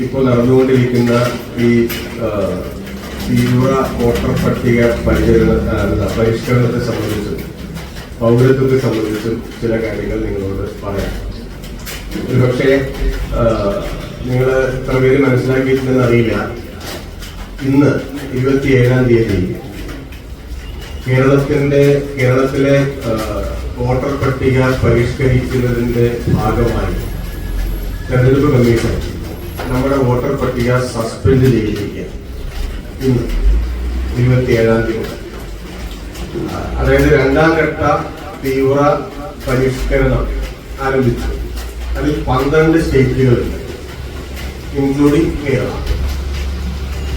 ഇപ്പോൾ നടന്നുകൊണ്ടിരിക്കുന്ന ഈ തീവ്ര വോട്ടർ പട്ടിക പരിചരണ പരിഷ്കരണത്തെ സംബന്ധിച്ചും പൗരത്വത്തെ സംബന്ധിച്ചും ചില കാര്യങ്ങൾ നിങ്ങളോട് പറയാം. ഒരുപക്ഷെ നിങ്ങൾ എത്ര പേര് മനസ്സിലാക്കിയിട്ടുണ്ടെന്ന് അറിയില്ല. ഇന്ന് ഇരുപത്തിയേഴാം തീയതി കേരളത്തിന്റെ കേരളത്തിലെ വോട്ടർ പട്ടിക പരിഷ്കരിക്കുന്നതിന്റെ ഭാഗമായി തെരഞ്ഞെടുപ്പ് കമ്മീഷൻ നമ്മുടെ വോട്ടർ പട്ടിക സസ്പെൻഡ് ചെയ്തിരിക്കുകയാണ്. ഇന്ന് ഇരുപത്തിയേഴാം തീയതി. അതായത് രണ്ടാം ഘട്ട തീവ്ര പരിഷ്കരണം ആരംഭിച്ചു. അതിൽ പന്ത്രണ്ട് സ്റ്റേറ്റുകളുണ്ട് ഇൻക്ലൂഡിംഗ് കേരള.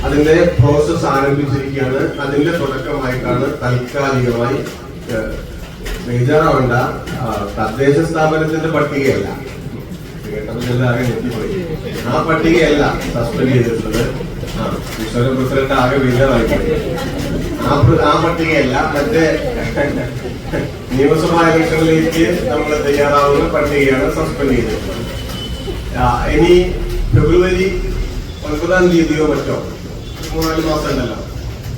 അതിന്റെ പ്രോസസ് ആരംഭിച്ചിരിക്കുകയാണ്. അതിന്റെ തുടക്കമായിട്ടാണ് താൽക്കാലികമായി മേജറാവേണ്ട തദ്ദേശ സ്ഥാപനത്തിന്റെ പട്ടികയല്ല. കേട്ടപ്പോൾ എല്ലാവരും ഞെട്ടിപ്പോയി. ആ പട്ടികയല്ല. സസ്പെൻഡ് ചെയ്തിട്ടുള്ളത്. ഈശ്വര പ്രസിഡന്റ് ആകെ ബേജാറായി ആ പട്ടികയല്ല. മറ്റേ നിയമസഭാ ഇലക്ഷനിലേക്ക് നമ്മൾ തയ്യാറാവുന്ന പട്ടികയാണ് സസ്പെൻഡ് ചെയ്തിട്ടുള്ളത്. ഇനി ഫെബ്രുവരി ഒൻപതാം തീയതിയോ മറ്റോ മൂന്നാൽ മാസം ഉണ്ടല്ലോ.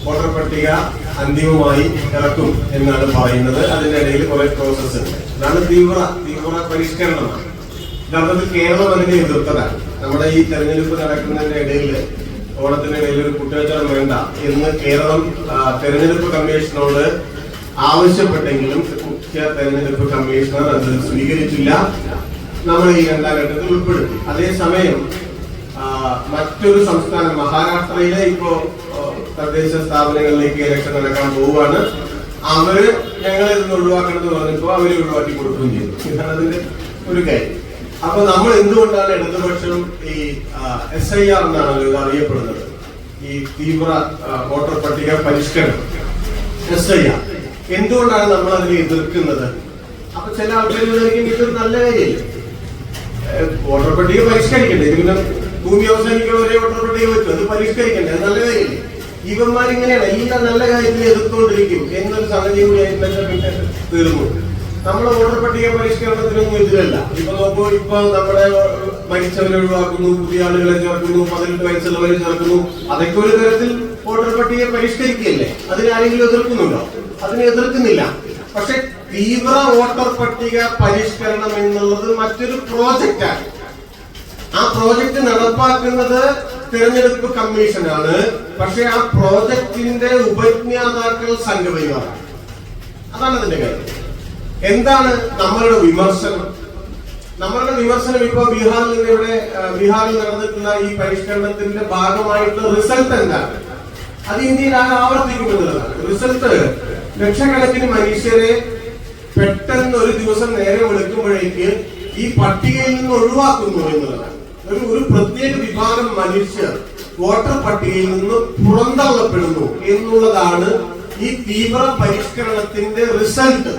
വോട്ടർ പട്ടിക അന്തിമമായി ഇറക്കും എന്നാണ് പറയുന്നത്. അതിന്റെ ഇടയിൽ കുറെ പ്രോസസ് ഉണ്ട്. അതാണ് തീവ്ര തീവ്ര പരിഷ്കരണമാണ്. യഥാർത്ഥത്തിൽ കേരളം അതിനെ എതിർത്തതാണ്. നമ്മുടെ ഈ തെരഞ്ഞെടുപ്പ് നടക്കുന്നതിന്റെ ഇടയിൽ ഓണത്തിന്റെ ഇടയിൽ ഒരു കുറ്റകച്ചവടം വേണ്ട എന്ന് കേരളം തെരഞ്ഞെടുപ്പ് കമ്മീഷനോട് ആവശ്യപ്പെട്ടെങ്കിലും മുഖ്യ തെരഞ്ഞെടുപ്പ് കമ്മീഷണർ അത് സ്വീകരിച്ചില്ല. നമ്മൾ ഈ രണ്ടാം ഘട്ടത്തിൽ ഉൾപ്പെടുത്തി. അതേസമയം മറ്റൊരു സംസ്ഥാനം മഹാരാഷ്ട്രയിലെ ഇപ്പോ തദ്ദേശ സ്ഥാപനങ്ങളിലേക്ക് ഇലക്ഷൻ നടക്കാൻ പോവുകയാണ്. അവർ ഞങ്ങളെ ഒഴിവാക്കണം എന്ന് പറഞ്ഞപ്പോ അവർ ഒഴിവാക്കി കൊടുക്കുകയും ചെയ്തു. ഇതാണ് അതിന്റെ ഒരു കാര്യം. അപ്പൊ നമ്മൾ എന്തുകൊണ്ടാണ് ഇടതുപക്ഷം ഈ എസ് ഐ ആർ എന്നാണല്ലോ ഇത് അറിയപ്പെടുന്നത്? ഈ തീവ്ര വോട്ടർ പട്ടിക പരിഷ്കരണം എസ് ഐ ആർ എന്തുകൊണ്ടാണ് നമ്മൾ അതിനെ എതിർക്കുന്നത്? അപ്പൊ ചില ആൾക്കാർ ഇതൊരു നല്ല കാര്യമില്ല? വോട്ടർ പട്ടിക പരിഷ്കരിക്കണ്ടേ? ഇത് പിന്നെ ഭൂമി അവസാനിക്കുന്ന ഒരേ വോട്ടർ പട്ടിക പറ്റും അത് പരിഷ്കരിക്കണ്ടേ? അത് നല്ല കാര്യമില്ല? ഇവന്മാരിങ്ങനെയാണ്. എല്ലാ നല്ല കാര്യത്തിൽ എതിർത്തുകൊണ്ടിരിക്കും എന്നൊരു സാഹചര്യം കൂടി ആയിട്ട് തീർന്നു. നമ്മളെ വോട്ടർ പട്ടിക പരിഷ്കരണത്തിനൊന്നും എതിരല്ല. ഇപ്പൊ നോക്കൂ ഇപ്പൊ നമ്മുടെ മരിച്ചവരെ ഒഴിവാക്കുന്നു പുതിയ ആളുകളെ ചേർക്കുന്നു പതിനെട്ട് വയസ്സുള്ളവരെ ചേർക്കുന്നു. അതൊക്കെ ഒരു തരത്തിൽ വോട്ടർ പട്ടിക പരിഷ്കരിക്കുകയല്ലേ? അതിനാരെങ്കിലും എതിർക്കുന്നുണ്ടോ? അതിനെ എതിർക്കുന്നില്ല. പക്ഷെ തീവ്ര വോട്ടർ പട്ടിക പരിഷ്കരണം എന്നുള്ളത് മറ്റൊരു പ്രോജക്റ്റാണ്. ആ പ്രോജക്റ്റ് നടപ്പാക്കുന്നത് തിരഞ്ഞെടുപ്പ് കമ്മീഷനാണ്. പക്ഷെ ആ പ്രോജക്റ്റിന്റെ ഉപജ്ഞാതാക്കൾ സംഘപരിവാറാണ്. അതാണ് അതിന്റെ കാര്യം. എന്താണ് നമ്മളുടെ വിമർശനം? നമ്മളുടെ വിമർശനം ഇപ്പൊ ബീഹാറിൽ നിന്ന് ഇവിടെ ബീഹാറിൽ നടന്നിട്ടുള്ള ഈ പരിഷ്കരണത്തിന്റെ ഭാഗമായിട്ടുള്ള റിസൾട്ട് എന്താണ്? അത് ഇന്ത്യയിൽ ആകെ ആവർത്തിക്കുമെന്നുള്ളതാണ് റിസൾട്ട് ലക്ഷക്കണക്കിന് മനുഷ്യരെ പെട്ടെന്ന് ഒരു ദിവസം നേരെ വിളിക്കുമ്പോഴേക്ക് ഈ പട്ടികയിൽ നിന്ന് ഒഴിവാക്കുന്നു എന്നുള്ളതാണ്. ഒരു ഒരു പ്രത്യേക വിഭാഗം മനുഷ്യർ വോട്ടർ പട്ടികയിൽ നിന്ന് പുറന്തള്ളപ്പെടുന്നു എന്നുള്ളതാണ് ഈ തീവ്ര പരിഷ്കരണത്തിന്റെ റിസൾട്ട്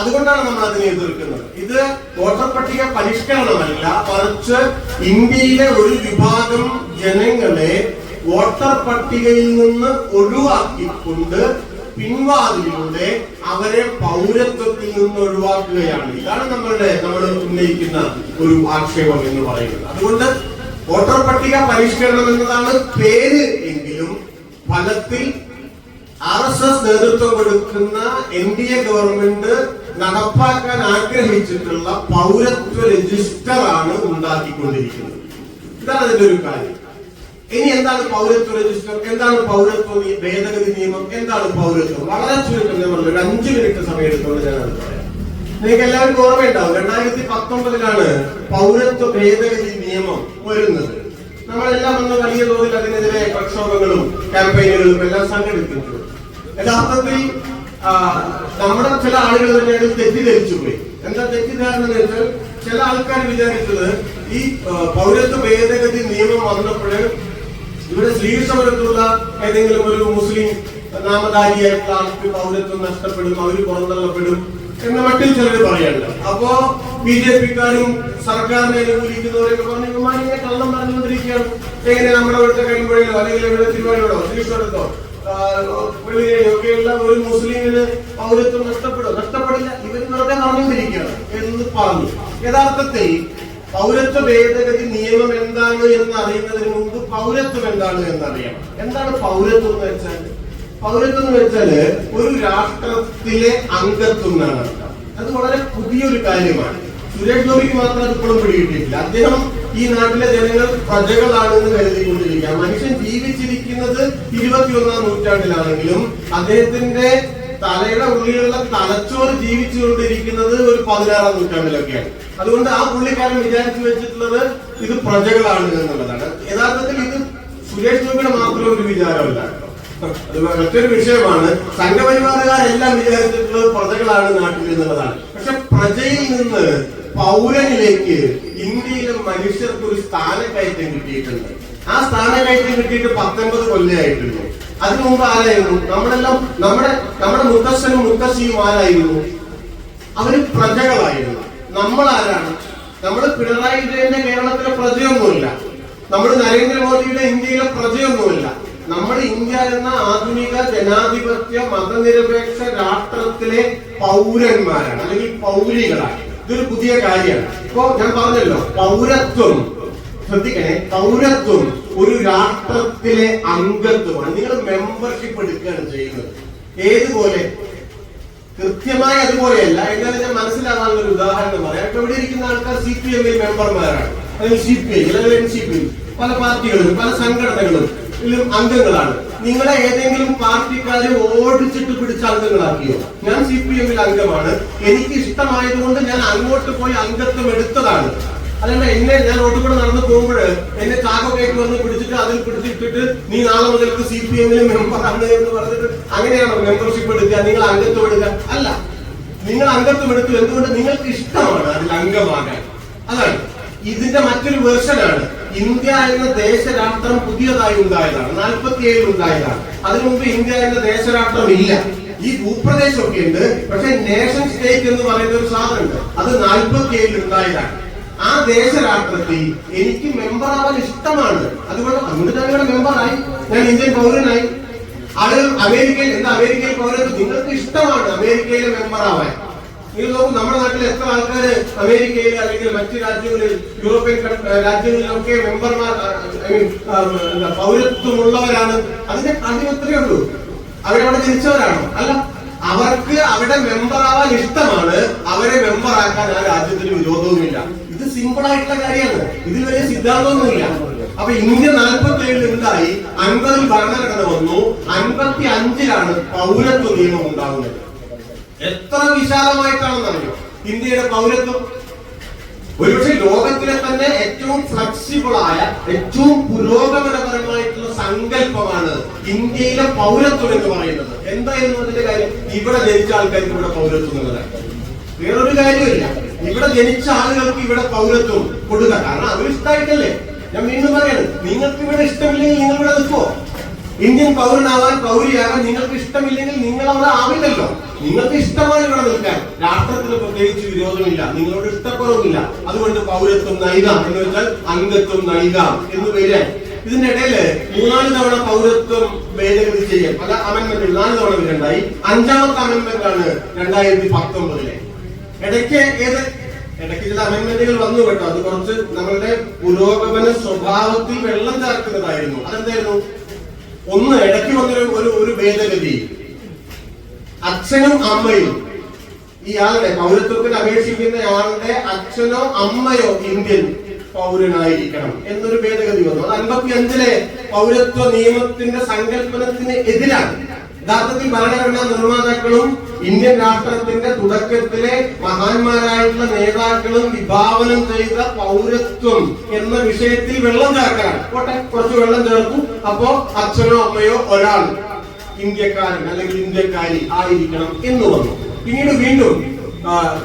അതുകൊണ്ടാണ് നമ്മൾ അതിനെ എതിർക്കുന്നത്. ഇത് വോട്ടർ പട്ടിക പരിഷ്കരണമല്ല മറിച്ച് ഇന്ത്യയിലെ ഒരു വിഭാഗം ജനങ്ങളെ വോട്ടർ പട്ടികയിൽ നിന്ന് ഒഴിവാക്കിക്കൊണ്ട് പിൻവാതിലൂടെ അവരെ പൗരത്വത്തിൽ നിന്ന് ഒഴിവാക്കുകയാണ്. ഇതാണ് നമ്മളുടെ നമ്മൾ ഉന്നയിക്കുന്ന ഒരു ആക്ഷേപം എന്ന് പറയുന്നത്. അതുകൊണ്ട് വോട്ടർ പട്ടിക പരിഷ്കരണം എന്നതാണ് പേര് എങ്കിലും ഫലത്തിൽ ആർ എസ് എസ് നേതൃത്വം കൊടുക്കുന്ന എൻ ഡി എ ഗവൺമെന്റ് നടപ്പാക്കാൻ ആഗ്രഹിച്ചിട്ടുള്ള പൗരത്വ രജിസ്റ്റർ ആണ് ഉണ്ടാക്കിക്കൊണ്ടിരിക്കുന്നത്. ഇതാണ് അതിന്റെ ഒരു കാര്യം. ഇനി എന്താണ് പൗരത്വ രജിസ്റ്റർ? എന്താണ് പൗരത്വ ഭേദഗതി നിയമം? എന്താണ് പൗരത്വം? വളരെ ചുരുക്കം ഞാൻ പറഞ്ഞു ഒരു അഞ്ചു മിനിറ്റ് സമയം ഞാൻ അത് പറയാം. നിങ്ങൾക്ക് എല്ലാവർക്കും ഓർമ്മയുണ്ടാവും രണ്ടായിരത്തി പത്തൊമ്പതിലാണ് പൗരത്വ ഭേദഗതി നിയമം വരുന്നത്. നമ്മളെല്ലാം അന്ന് വലിയ തോതിൽ അതിനെതിരെ പ്രക്ഷോഭങ്ങളും ക്യാമ്പയിനുകളും എല്ലാം സംഘടിപ്പിച്ചു. യഥാർത്ഥത്തിൽ നമ്മുടെ ചില ആളുകൾ തന്നെ അത് തെറ്റിദ്ധരിച്ചു പോയി എന്താ തെറ്റിദ്ധാരണ വെച്ചാൽ ചില ആൾക്കാർ വിചാരിച്ചത് ഈ പൗരത്വ ഭേദഗതി നിയമം വന്നപ്പോൾ ഇവിടെ ശ്രീസമരത്തുള്ള ഏതെങ്കിലും ഒരു മുസ്ലിം നാമധാരിയായിട്ടുള്ള ആൾക്ക് പൗരത്വം നഷ്ടപ്പെടും അവർ പുറന്തള്ളപ്പെടും എന്ന് മട്ടിൽ ചിലർ പറയണ്ട അപ്പോ ബി ജെ പിക്കാരും സർക്കാരിനെ അനുകൂലിക്കുന്നവരൊക്കെ പറഞ്ഞു ഇവന്മാരിങ്ങനെ കള്ളം പറഞ്ഞുകൊണ്ടിരിക്കുകയാണ്. എങ്ങനെ നമ്മുടെ ഇവിടുത്തെ കഴിയുമ്പോഴോ അല്ലെങ്കിൽ ഇവിടെ തിരുവനന്തപുരം ശ്രീശ്വരത്തോ ഒക്കെയുള്ള ഒരു മുസ്ലിമിന് പൗരത്വം നഷ്ടപ്പെടും നഷ്ടപ്പെടില്ല. ഇവർ വെറുതെ നടന്നുകൊണ്ടിരിക്കുകയാണ് എന്ന് പറഞ്ഞു. യഥാർത്ഥത്തിൽ പൗരത്വ ഭേദഗതി നിയമം എന്താണ് എന്ന് അറിയുന്നതിന് മുമ്പ് പൗരത്വം എന്താണ് എന്ന് അറിയാം എന്താണ് പൗരത്വം എന്ന് വെച്ചാൽ? പൗരത്വം എന്ന് വെച്ചാൽ ഒരു രാഷ്ട്രത്തിലെ അംഗത്വം എന്നാണ് അത് വളരെ പുതിയൊരു കാര്യമാണ്. സുരേഷ് ഗോപിക്ക് മാത്രം അത് ഇപ്പോഴും പിടികിട്ടിയിട്ടില്ല. അദ്ദേഹം ഈ നാട്ടിലെ ജനങ്ങൾ പ്രജകളാണെന്ന് കരുതിക്കൊണ്ടിരിക്കുക. മനുഷ്യൻ ജീവിച്ചിരിക്കുന്നത് ഇരുപത്തിയൊന്നാം നൂറ്റാണ്ടിലാണെങ്കിലും അദ്ദേഹത്തിന്റെ തലയുടെ ഉള്ളിലുള്ള തലച്ചോറ് ജീവിച്ചുകൊണ്ടിരിക്കുന്നത് ഒരു പതിനാറാം നൂറ്റാണ്ടിലൊക്കെയാണ്. അതുകൊണ്ട് ആ പുള്ളിക്കാരൻ വിചാരിച്ചു വെച്ചിട്ടുള്ളത് ഇത് പ്രജകളാണ് എന്നുള്ളതാണ്. യഥാർത്ഥത്തിൽ ഇത് സുരേഷ് ഗോപിയുടെ മാത്രം ഒരു വിചാരമല്ല. അത് മറ്റൊരു വിഷയമാണ്. സംഘപരിവാറുകാരെല്ലാം വിചാരിച്ചിട്ടുള്ളത് പ്രജകളാണ് നാട്ടിൽ എന്നുള്ളതാണ്. പക്ഷെ പ്രജയിൽ നിന്ന് പൗരനിലേക്ക് ഇന്ത്യയിലെ മനുഷ്യർക്ക് ഒരു സ്ഥാനക്കയറ്റം കിട്ടിയിട്ടുണ്ട്. ആ സ്ഥാനക്കയറ്റം കിട്ടിയിട്ട് പത്തൊൻപത് കൊല്ലമായിട്ടുണ്ട് അതിനു മുമ്പ് ആരായിരുന്നു? നമ്മളെല്ലാം നമ്മുടെ നമ്മുടെ മുത്തശ്ശനും മുത്തശ്ശിയും ആരായിരുന്നു? അവർ പ്രജകളായിരുന്നു. നമ്മൾ ആരാണ് നമ്മൾ പിണറായി വിജയന്റെ കേരളത്തിലെ പ്രജയൊന്നുമില്ല. നമ്മൾ നരേന്ദ്രമോദിയുടെ ഇന്ത്യയിലെ പ്രജയൊന്നുമില്ല. നമ്മൾ ഇന്ത്യ എന്ന ആധുനിക ജനാധിപത്യ മതനിരപേക്ഷ രാഷ്ട്രത്തിലെ പൗരന്മാരാണ് അല്ലെങ്കിൽ പൗരികളാണ്. ഇതൊരു പുതിയ കാര്യമാണ്. ഇപ്പോ ഞാൻ പറഞ്ഞല്ലോ പൗരത്വം. ശ്രദ്ധിക്കണേ പൗരത്വം ഒരു രാഷ്ട്രത്തിലെ അംഗത്വമാണ്. നിങ്ങൾ മെമ്പർഷിപ്പ് എടുക്കുകയാണ് ചെയ്യുന്നത്. ഏതുപോലെ? കൃത്യമായി അതുപോലെയല്ല. എന്നാലും ഞാൻ മനസ്സിലാവാനുള്ള ഒരു ഉദാഹരണം പറയാം. ഇപ്പൊ ഇവിടെ ഇരിക്കുന്ന ആൾക്കാർ സി പി എമ്മിൽ മെമ്പർമാരാണ് അല്ലെങ്കിൽ സി പി ഐ അല്ലെങ്കിൽ എൻ സി പി പല പാർട്ടികളും പല സംഘടനകളും അംഗങ്ങളാണ്. നിങ്ങളെ ഏതെങ്കിലും പാർട്ടിക്കാരെ ഓടിച്ചിട്ട് പിടിച്ച അംഗങ്ങളാക്കിയോ? ഞാൻ സി പി എമ്മിൽ അംഗമാണ്. എനിക്ക് ഇഷ്ടമായതുകൊണ്ട് ഞാൻ അങ്ങോട്ട് പോയി അംഗത്വം എടുത്തതാണ്. അതല്ല എന്നെ ഞാൻ റോഡിൽ കൂടെ നടന്നു പോകുമ്പോൾ എന്നെ ചാക്കോക്കേക്ക് വന്ന് പിടിച്ചിട്ട് അതിൽ പിടിച്ചിട്ടിട്ട് നീ നാളെ മുതൽക്ക് സി പി എമ്മിലെ മെമ്പറാണ് എന്ന് പറഞ്ഞിട്ട് അങ്ങനെയാണോ മെമ്പർഷിപ്പ് എടുക്കുക? നിങ്ങൾ അംഗത്വം എടുക്കുക? അല്ല. നിങ്ങൾ അംഗത്വം എടുത്തു. എന്തുകൊണ്ട്? നിങ്ങൾക്ക് ഇഷ്ടമാണ് അതിൽ അംഗമാകാൻ. അതാണ്. ഇതിന്റെ മറ്റൊരു വെർഷനാണ്. ഇന്ത്യ എന്ന ദേശരാഷ്ട്രം പുതിയതായി ഉണ്ടായതാണ്. നാൽപ്പത്തി ഏഴിൽ ഉണ്ടായതാണ്. അതിനു മുമ്പ് ഇന്ത്യ എന്ന ദേശരാഷ്ട്രം ഇല്ല. ഈ ഭൂപ്രദേശമൊക്കെ ഉണ്ട്. പക്ഷെ നേഷൻ സ്റ്റേറ്റ് എന്ന് പറയുന്ന ഒരു സാധനമുണ്ട്. അത് നാൽപ്പത്തി ഏഴിൽ ഉണ്ടായതാണ്. ആ ദേശരാഷ്ട്രത്തിൽ എനിക്ക് മെമ്പർ ആവാൻ ഇഷ്ടമാണ്. അതുകൊണ്ട് അതുകൊണ്ട് ഞാൻ മെമ്പറായി ഞാൻ ഇന്ത്യൻ പൗരനായി. ആളുകൾ അമേരിക്കയിൽ എന്താ അമേരിക്കയിൽ പൗരൻ നിങ്ങൾക്ക് ഇഷ്ടമാണ് അമേരിക്കയിലെ മെമ്പർ ആവാൻ? നിങ്ങൾ നോക്കും നമ്മുടെ നാട്ടിൽ എത്ര ആൾക്കാർ അമേരിക്കയിൽ അല്ലെങ്കിൽ മറ്റു രാജ്യങ്ങളിൽ യൂറോപ്യൻ രാജ്യങ്ങളിലൊക്കെ മെമ്പർമാർ ഐ മീൻ പൗരത്വമുള്ളവരാണ്. അതിന്റെ കാര്യം എത്രയേ ഉള്ളൂ. അവരവിടെ ജനിച്ചവരാണോ? അല്ല. അവർക്ക് അവിടെ മെമ്പർ ആവാൻ ഇഷ്ടമാണ്. അവരെ മെമ്പർ ആക്കാൻ ആ രാജ്യത്തിന് വിരോധവുമില്ല. ഇത് സിമ്പിൾ ആയിട്ടുള്ള കാര്യമാണ്. ഇതിൽ വലിയ സിദ്ധാന്തമൊന്നുമില്ല. അപ്പൊ ഇന്ത്യ നാൽപ്പത്തി ഏഴിൽ ഉണ്ടായി അൻപതിൽ ഭരണഘടന വന്നു. അൻപത്തി അഞ്ചിലാണ് പൗരത്വ നിയമം ഉണ്ടാകുന്നത് എത്ര വിശാലമായിട്ടാണെന്നറിയോ? ഇന്ത്യയുടെ പൗരത്വം. ഒരുപക്ഷെ ലോകത്തിലെ തന്നെ ഏറ്റവും ഫ്ലെക്സിബിൾ ആയ ഏറ്റവും പുരോഗമനപരമായിട്ടുള്ള സങ്കല്പമാണ് ഇന്ത്യയിലെ പൗരത്വം എന്ന് പറയുന്നത്. എന്തായിരുന്നു അതിന്റെ കാര്യം? ഇവിടെ ജനിച്ച ആൾക്കാർക്ക് ഇവിടെ പൗരത്വം എന്നുള്ളത്. വേറൊരു കാര്യമില്ല ഇവിടെ ജനിച്ച ആളുകൾക്ക് ഇവിടെ പൗരത്വം കൊടുക്കുക കാരണം അവരിഷ്ടമായിട്ടല്ലേ ഞാൻ വീണ്ടും പറയാണ് നിങ്ങൾക്ക് ഇവിടെ ഇഷ്ടമില്ലെങ്കിൽ നിങ്ങൾ ഇവിടെ നിൽക്കുമോ ഇന്ത്യൻ പൗരനാവാൻ പൗരിയാകാൻ നിങ്ങൾക്ക് ഇഷ്ടമില്ലെങ്കിൽ നിങ്ങൾ അവിടെ ആവില്ലല്ലോ. നിങ്ങൾക്ക് ഇഷ്ടമാണ് ഇവിടെ നിൽക്കാൻ. രാഷ്ട്രത്തിന് പ്രത്യേകിച്ച് വിരോധമില്ല. നിങ്ങളോട് ഇഷ്ടക്കുറവില്ല അതുകൊണ്ട് പൗരത്വം നൽകാം. എന്ന് വെച്ചാൽ അംഗത്വം നൽകാം. എന്ന് വരിക ഇതിന്റെ ഇടയിൽ മൂന്നാൽ തവണ പൗരത്വം ഭേദഗതി ചെയ്യാം പല അമെന്മെന്റുകൾ നാല് തവണ വരണ്ടായി അഞ്ചാമത്തെ അമൻമെന്റ് ആണ് രണ്ടായിരത്തി പത്തൊമ്പതിലെ ഇടയ്ക്ക് ഏത്? ഇടയ്ക്ക് ചില അമൻമെന്റുകൾ വന്നു കേട്ടോ. അത് കുറച്ച് നമ്മളുടെ പുരോഗമന സ്വഭാവത്തിൽ വെള്ളം ചേർക്കുന്നതായിരുന്നു. അതെന്തായിരുന്നു? ഒന്ന് ഇടയ്ക്ക് വന്നൊരു ഒരു ഒരു ഭേദഗതി. അച്ഛനും അമ്മയും. ഇയാളുടെ പൗരത്വത്തിന് അപേക്ഷിക്കുന്ന ആളുടെ അച്ഛനോ അമ്മയോ ഇന്ത്യൻ പൗരനായിരിക്കണം എന്നൊരു ഭേദഗതി വന്നു. അത് അൻപത്തി അഞ്ചിലെ പൗരത്വ നിയമത്തിന്റെ സങ്കല്പനത്തിന് എതിരാണ്. യഥാർത്ഥത്തിൽ ഭരണഘടനാ നിർമ്മാതാക്കളും ഇന്ത്യൻ രാഷ്ട്രത്തിന്റെ തുടക്കത്തിലെ മഹാന്മാരായിട്ടുള്ള നേതാക്കളും വിഭാവനം ചെയ്ത പൗരത്വം എന്ന വിഷയത്തിൽ വെള്ളം ചേർക്കാനാണ് പോട്ടെ കുറച്ച് വെള്ളം ചേർക്കും അപ്പോ അച്ഛനോ അമ്മയോ ഒരാൾ ഇന്ത്യക്കാരൻ അല്ലെങ്കിൽ ഇന്ത്യക്കാരി ആയിരിക്കണം എന്ന് വന്നു പിന്നീട് വീണ്ടും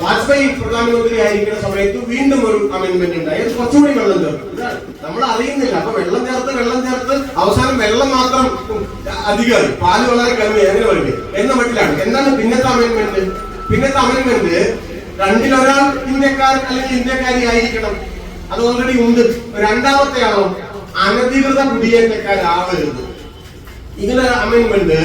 വാജ്പേയി പ്രധാനമന്ത്രി ആയിരിക്കുന്ന സമയത്ത് വീണ്ടും ഒരു അമെന്റ്മെന്റ് ഉണ്ടായി. കുറച്ചുകൂടി വെള്ളം ഇതാണ്. നമ്മൾ അറിയുന്നില്ല അപ്പൊ വെള്ളം ചേർത്ത് വെള്ളം ചേർത്ത് അവസാനം വെള്ളം മാത്രം അധികം അധികമായി പാൽ വളരെ കമ്മി അങ്ങനെ വേണ്ടി എന്ന മട്ടിലാണ്. എന്താണ് പിന്നത്തെ അമെന്റ്മെന്റ് പിന്നത്തെ അമെന്റ്മെന്റ് രണ്ടിലൊരാൾ ഇന്ത്യക്കാരൻ അല്ലെങ്കിൽ ഇന്ത്യക്കാരി ആയിരിക്കണം. അത് ഓൾറെഡി ഉണ്ട്. രണ്ടാമത്തെ ആളോ അനധികൃത കുടിയേറ്റക്കാരാവരുത്. ഇങ്ങനെ അമെന്റ്മെന്റ്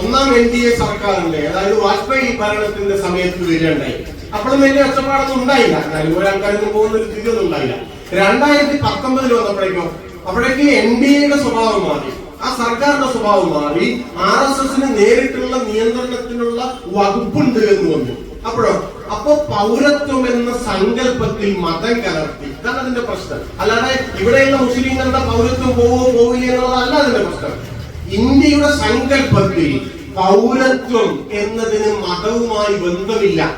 ഒന്നാം എൻ ഡി എ സർക്കാരിന്റെ അതായത് വാജ്പേയി ഭരണത്തിന്റെ സമയത്ത് വരികയുണ്ടായി. അപ്പോഴും വലിയ ഒച്ചപ്പാടൊന്നും ഉണ്ടായില്ല. എന്നാലും ഒരാൾക്കാരൊന്നും പോകുന്ന ഒരു സ്ഥിതിയൊന്നും ഉണ്ടായില്ല. രണ്ടായിരത്തി പത്തൊമ്പതിൽ വന്നപ്പോഴേക്കും അവിടേക്ക് എൻ ഡി എയുടെ സ്വഭാവം മാറി. ആ സർക്കാരിന്റെ സ്വഭാവം മാറി. ആർ എസ് എസിന് നേരിട്ടുള്ള നിയന്ത്രണത്തിനുള്ള വകുപ്പുണ്ട് എന്ന് വന്നു. അപ്പോഴോ? അപ്പോ പൗരത്വം എന്ന സങ്കല്പത്തിൽ മതം കലർത്തി. ഇതാണ് അതിന്റെ പ്രശ്നം. അല്ലാതെ ഇവിടെയുള്ള മുസ്ലിങ്ങളുടെ പൗരത്വം പോവോ പോവില്ല എന്നുള്ളതല്ല അതിന്റെ പ്രശ്നം. ഇന്ത്യയുടെ സങ്കല്പത്തിൽ പൗരത്വം എന്നതിന് മതവുമായി ബന്ധമില്ല.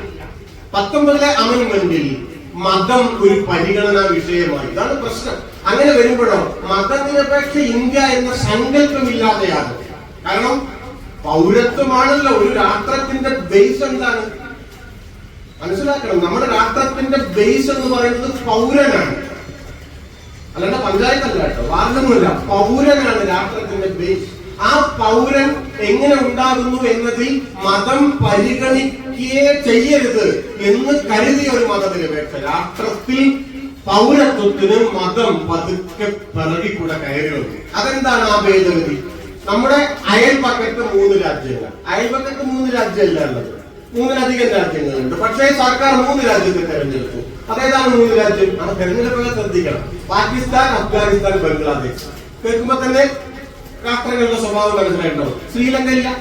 പത്തൊമ്പതിലെ അമെന്റ്മെന്റിൽ മതം ഒരു പരിഗണനാ വിഷയമായി. ഇതാണ് പ്രശ്നം. അങ്ങനെ വരുമ്പോഴോ മതനിരപേക്ഷ ഇന്ത്യ എന്ന സങ്കല്പമില്ലാതെയാകും. കാരണം പൗരത്വമാണല്ലോ ഒരു രാഷ്ട്രത്തിന്റെ ബേസ് എന്താണ്? മനസ്സിലാക്കണം നമ്മുടെ രാഷ്ട്രത്തിന്റെ ബേസ് എന്ന് പറയുന്നത് പൗരനാണ്. അല്ലാണ്ട് പഞ്ചായത്തല്ല കേട്ടോ വാർഡൊന്നുമില്ല പൗരനാണ് രാഷ്ട്രത്തിന്റെ ബേസ് ആ പൗരൻ എങ്ങനെ ഉണ്ടാകുന്നു എന്നതിൽ മതം പരിഗണിക്കുകയെ ചെയ്യരുത് എന്ന് കരുതിയ ഒരു മതനിരപേക്ഷ രാഷ്ട്രത്തിൽ പൗരത്വത്തിന് മതം പതുക്കെ പിറകിക്കൂടെ കയറി വന്നു അതെന്താണ് ആ ഭേദഗതി? നമ്മുടെ അയൽപക്കത്ത് മൂന്ന് രാജ്യങ്ങൾ. അയൽപക്കത്ത് മൂന്ന് രാജ്യമല്ല ഉള്ളത്. മൂന്നിലധികം രാജ്യങ്ങളുണ്ട്. പക്ഷേ സർക്കാർ മൂന്ന് രാജ്യത്തെ തെരഞ്ഞെടുത്തു. അതേതാണ് മൂന്ന് രാജ്യം? ആ തെരഞ്ഞെടുപ്പൊക്കെ ശ്രദ്ധിക്കണം. പാകിസ്ഥാൻ അഫ്ഗാനിസ്ഥാൻ ബംഗ്ലാദേശ്. കേൾക്കുമ്പോ തന്നെ രാഷ്ട്രങ്ങളുടെ സ്വഭാവം മനസ്സിലായിട്ടുണ്ടാവും. ശ്രീലങ്ക ഇല്ല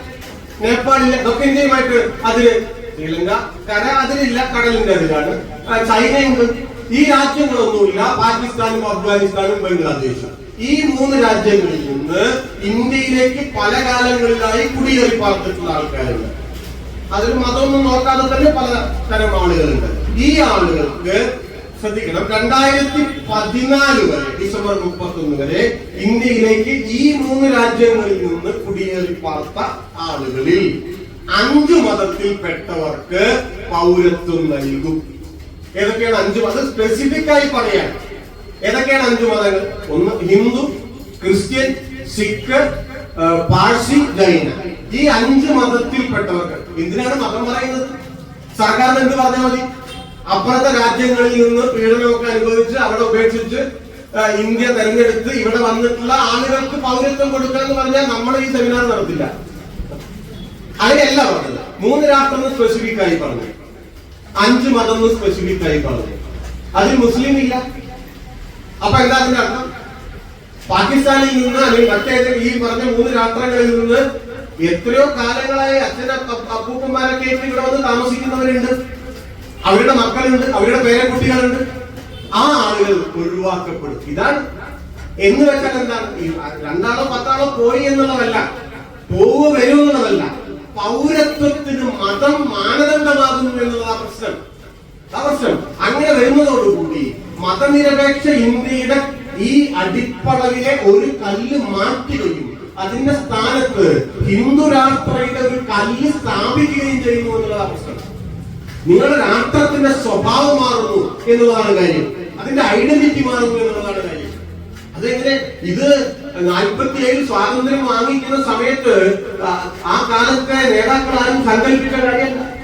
നേപ്പാളില്ല ഇതൊക്കെ ഇന്ത്യയുമായിട്ട് അതിൽ ശ്രീലങ്ക കര അതിലില്ല കടലിന്റെ അതിലാണ്. ചൈനയുണ്ട്. ഈ രാജ്യങ്ങളൊന്നുമില്ല. പാകിസ്ഥാനും അഫ്ഗാനിസ്ഥാനും ബംഗ്ലാദേശും. ഈ മൂന്ന് രാജ്യങ്ങളിൽ നിന്ന് ഇന്ത്യയിലേക്ക് പല കാലങ്ങളിലായി കുടിയേറി പാർത്തിട്ടുള്ള ആൾക്കാരുണ്ട്. അതിൽ മതമൊന്നും നോക്കാതെ തന്നെ പല തരം ആളുകളുണ്ട്. ഈ ആളുകൾക്ക് ശ്രദ്ധിക്കണം. രണ്ടായിരത്തി പതിനാല് വരെ ഡിസംബർ മുപ്പത്തൊന്ന് വരെ ഇന്ത്യയിലേക്ക് ഈ മൂന്ന് രാജ്യങ്ങളിൽ നിന്ന് കുടിയേറി പാർത്ത ആളുകളിൽ അഞ്ചു മതത്തിൽപ്പെട്ടവർക്ക് പൗരത്വം നൽകും. ഏതൊക്കെയാണ് അഞ്ചു മതം? സ്പെസിഫിക് ആയി പറയാൻ ഏതൊക്കെയാണ് അഞ്ചു മതങ്ങൾ? ഒന്ന് ഹിന്ദു ക്രിസ്ത്യൻ സിഖ് പാഴ്സി ജൈന. ഈ അഞ്ച് മതത്തിൽപ്പെട്ടവർക്ക് എന്തിനാണ് മതം പറയുന്നത്? സർക്കാരിന് എന്ത് പറഞ്ഞാൽ മതി? അപ്പുറത്തെ രാജ്യങ്ങളിൽ നിന്ന് പീഡനമൊക്കെ അനുഭവിച്ച് അവിടെ ഉപേക്ഷിച്ച് ഇന്ത്യ തെരഞ്ഞെടുത്ത് ഇവിടെ വന്നിട്ടുള്ള ആളുകൾക്ക് പൗരത്വം കൊടുക്കുക എന്ന് പറഞ്ഞാൽ നമ്മൾ ഈ സെമിനാർ നടത്തില്ല. അങ്ങനെയല്ല പറഞ്ഞത്. മൂന്ന് രാഷ്ട്രം സ്പെസിഫിക് ആയി പറഞ്ഞു. അഞ്ച് മതം സ്പെസിഫിക് ആയി പറഞ്ഞു. അതിൽ മുസ്ലിം ഇല്ല. അപ്പൊ എന്താ അതിന്റെ അർത്ഥം? പാകിസ്ഥാനിൽ നിന്ന് അല്ലെങ്കിൽ മറ്റേതെങ്കിലും ഈ പറഞ്ഞ മൂന്ന് രാഷ്ട്രങ്ങളിൽ നിന്ന് എത്രയോ കാലങ്ങളായി അച്ഛന അപ്പൂപ്പന്മാരൊക്കെ ഇവിടെ വന്ന് താമസിക്കുന്നവരുണ്ട്. അവരുടെ മക്കളുണ്ട് അവരുടെ പേരെ കുട്ടികളുണ്ട് ആ ആളുകൾ ഒഴിവാക്കപ്പെടും. ഇതാണ് എന്ന് വെച്ചാൽ എന്താണ്? രണ്ടാളോ പത്താളോ പോയി എന്നുള്ളതല്ല. പോവുക വരും എന്നുള്ളതല്ല. പൗരത്വത്തിന് മതം മാനദണ്ഡമാകുന്നു എന്നുള്ളതാ പ്രശ്നം. പ്രശ്നം. അങ്ങനെ വരുന്നതോടുകൂടി മതനിരപേക്ഷ ഇന്ത്യയുടെ ഈ അടിപ്പളവിലെ ഒരു കല്ല് മാറ്റുകയും അതിന്റെ സ്ഥാനത്ത് ഹിന്ദു രാഷ്ട്രയുടെ ഒരു കല്ല് സ്ഥാപിക്കുകയും ചെയ്യുന്നു എന്നുള്ളതാ പ്രശ്നം. നിങ്ങളുടെ രാഷ്ട്രത്തിന്റെ സ്വഭാവം മാറുന്നു എന്നുള്ളതാണ് കാര്യം. അതിന്റെ ഐഡന്റിറ്റി മാറുന്നു എന്നുള്ളതാണ് കാര്യം. അതെങ്ങനെ? ഇത് നാൽപ്പത്തി ഏഴിൽ സ്വാതന്ത്ര്യം വാങ്ങിക്കുന്ന സമയത്ത് ആ- കാലത്തെ നേതാക്കൾ ആരും സങ്കല്പിച്ച കാര്യമല്ല.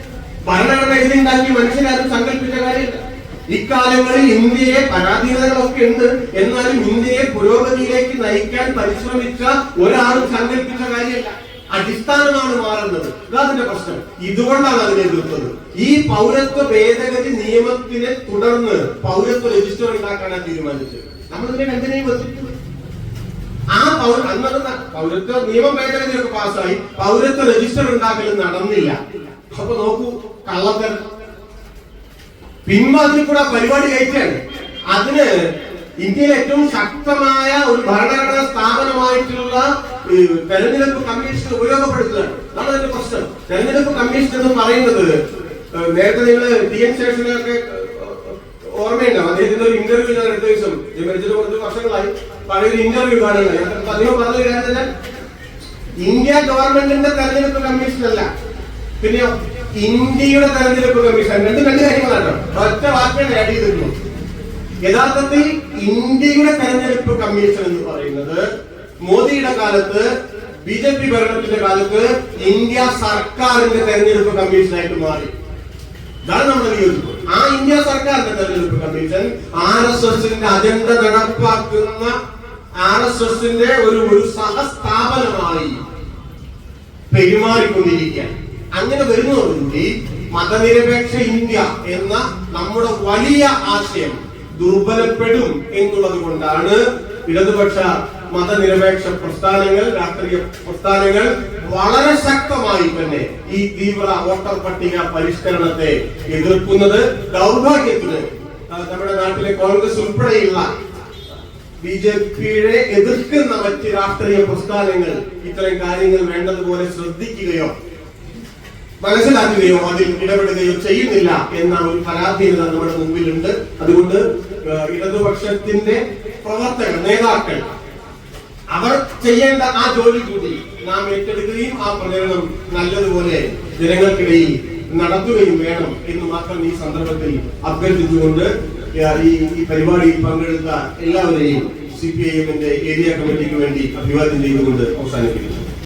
ഭരണഘടന എഴുതിണ്ടാക്കിയ മനുഷ്യരാരും സങ്കല്പിച്ച കാര്യമല്ല. ഇക്കാലങ്ങളിൽ ഇന്ത്യയെ പരാധീനതകളൊക്കെ ഉണ്ട്. എന്നാലും ഇന്ത്യയെ പുരോഗതിയിലേക്ക് നയിക്കാൻ പരിശ്രമിച്ച ഒരാളും സങ്കല്പിച്ച കാര്യമല്ല. അടിസ്ഥാനമാണ് മാറുന്നത്. അതിന്റെ പ്രശ്നം. ഇതുകൊണ്ടാണ് അതിനെ എതിർത്തത്. ഈ പൗരത്വ ഭേദഗതി നിയമത്തിനെ തുടർന്ന് പൗരത്വ രജിസ്റ്റർ ഉണ്ടാക്കാനാണ് തീരുമാനിച്ചത് നമ്മൾ ഇതിനെ എന്തിനേയും എതിർത്തു ആ പൗര അന്നത്തെ പൗരത്വ നിയമ ഭേദഗതിയൊക്കെ പാസ്സായി പൗരത്വ രജിസ്റ്റർ ഉണ്ടാക്കൽ നടന്നില്ല. അപ്പൊ നോക്കൂ കള്ളത്തരം. പിൻവാതിൽ കൂടെ പരിപാടി കഴിച്ചാണ് അതിന് ഇന്ത്യയിലെ ഏറ്റവും ശക്തമായ ഒരു ഭരണഘടനാ സ്ഥാപനമായിട്ടുള്ള ഈ തെരഞ്ഞെടുപ്പ് കമ്മീഷൻ ഉപയോഗപ്പെടുത്തുകയാണ്. അതാണ് അതിന്റെ പ്രശ്നം. തെരഞ്ഞെടുപ്പ് കമ്മീഷൻ എന്ന് പറയുന്നത് നേരത്തെ നിങ്ങൾ ടി എൻ ശേഷനൊക്കെ ഓർമ്മയുണ്ടാവും അദ്ദേഹത്തിന്റെ ഒരു ഇന്റർവ്യൂ ഞാൻ അടുത്ത ദിവസം മരിച്ചത് കുറച്ച് വർഷങ്ങളായി. പഴയൊരു ഇന്റർവ്യൂ കാണുന്നത് അദ്ദേഹം പറഞ്ഞ കാര്യം ഇന്ത്യ ഗവൺമെന്റിന്റെ തെരഞ്ഞെടുപ്പ് കമ്മീഷൻ അല്ല പിന്നെയോ ഇന്ത്യയുടെ തെരഞ്ഞെടുപ്പ് കമ്മീഷൻ രണ്ട് രണ്ട് കാര്യങ്ങളാണ് ഒറ്റ വാക്കാണ് ആഡ് ചെയ്തിരുന്നു. യഥാർത്ഥത്തിൽ ഇന്ത്യയുടെ തെരഞ്ഞെടുപ്പ് കമ്മീഷൻ എന്ന് പറയുന്നത് മോദിയുടെ കാലത്ത് ബി ജെ പി ഭരണത്തിന്റെ കാലത്ത് ഇന്ത്യ സർക്കാരിന്റെ തെരഞ്ഞെടുപ്പ് കമ്മീഷനായിട്ട് മാറി. ഇതാണ് നമ്മൾ വിയോജിപ്പ് ആ ഇന്ത്യ സർക്കാരിന്റെ തെരഞ്ഞെടുപ്പ് കമ്മീഷൻ ആർ എസ് എസിന്റെ അജണ്ട നടപ്പാക്കുന്ന ആർ എസ് എസിന്റെ ഒരു ഒരു സഹസ്ഥാപനമായി പെരുമാറിക്കൊണ്ടിരിക്കുക അങ്ങനെ വരുന്നതോടുകൂടി മതനിരപേക്ഷ ഇന്ത്യ എന്ന നമ്മുടെ വലിയ ആശയം ദുർബലപ്പെടും എന്നുള്ളത് കൊണ്ടാണ് ഇടതുപക്ഷ മതനിരപേക്ഷ പ്രസ്ഥാനങ്ങൾ രാഷ്ട്രീയ പ്രസ്ഥാനങ്ങൾ വളരെ ശക്തമായി തന്നെ ഈ തീവ്ര വോട്ടർ പട്ടിക പരിഷ്കരണത്തെ എതിർക്കുന്നത് ദൗർഭാഗ്യത്തിന് നമ്മുടെ നാട്ടിലെ കോൺഗ്രസ് ഉൾപ്പെടെയുള്ള ബി ജെ പിയെ എതിർക്കുന്ന മറ്റ് രാഷ്ട്രീയ പ്രസ്ഥാനങ്ങൾ ഇത്തരം കാര്യങ്ങൾ വേണ്ടതുപോലെ ശ്രദ്ധിക്കുകയോ മനസ്സിലാക്കുകയോ അതിൽ ഇടപെടുകയോ ചെയ്യുന്നില്ല എന്ന ഒരു പരാധീനത നമ്മുടെ മുമ്പിലുണ്ട്. അതുകൊണ്ട് ഇടതുപക്ഷത്തിന്റെ പ്രവർത്തകർ നേതാക്കൾ അവർ ചെയ്യേണ്ട ആ ജോലി കൂടി നാം ഏറ്റെടുക്കുകയും ആ പ്രചരണം നല്ലതുപോലെ ജനങ്ങൾക്കിടയിൽ നടത്തുകയും വേണം എന്ന് മാത്രം ഈ സന്ദർഭത്തിൽ അഭ്യർത്ഥിച്ചുകൊണ്ട് ഈ പരിപാടിയിൽ പങ്കെടുത്ത എല്ലാവരെയും സി പി ഐ എമ്മിന്റെ ഏരിയ കമ്മിറ്റിക്ക് വേണ്ടി അഭിവാദ്യം ചെയ്തുകൊണ്ട് അവസാനിപ്പിക്കുന്നു.